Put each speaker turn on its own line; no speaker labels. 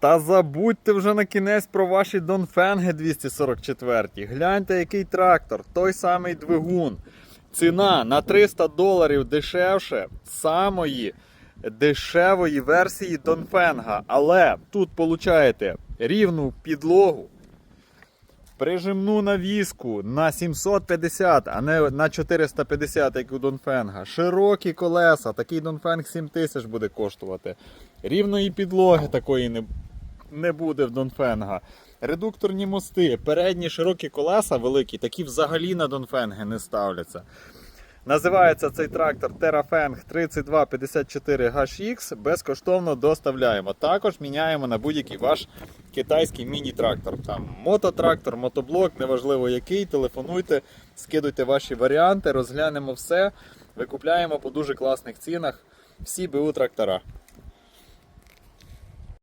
Та забудьте вже на кінець про ваші Донфенги 244. Гляньте, який трактор, той самий двигун. Ціна на 300 доларів дешевше самої дешевої версії Донфенга. Але тут получаєте рівну підлогу, прижимну навіску на 750, а не на 450, як у Донфенга. Широкі колеса, такий Донфенг 7000 буде коштувати. Рівної підлоги такої не, не буде в Донфенга. Редукторні мости, передні широкі колеса великі, такі взагалі на Донфенги не ставляться. Називається цей трактор Terrafeng 3254 HX. Безкоштовно доставляємо. Також міняємо на будь-який ваш китайський міні-трактор. Там мототрактор, мотоблок, неважливо який. Телефонуйте, скидуйте ваші варіанти, розглянемо все. Викупляємо по дуже класних цінах всі БУ трактора.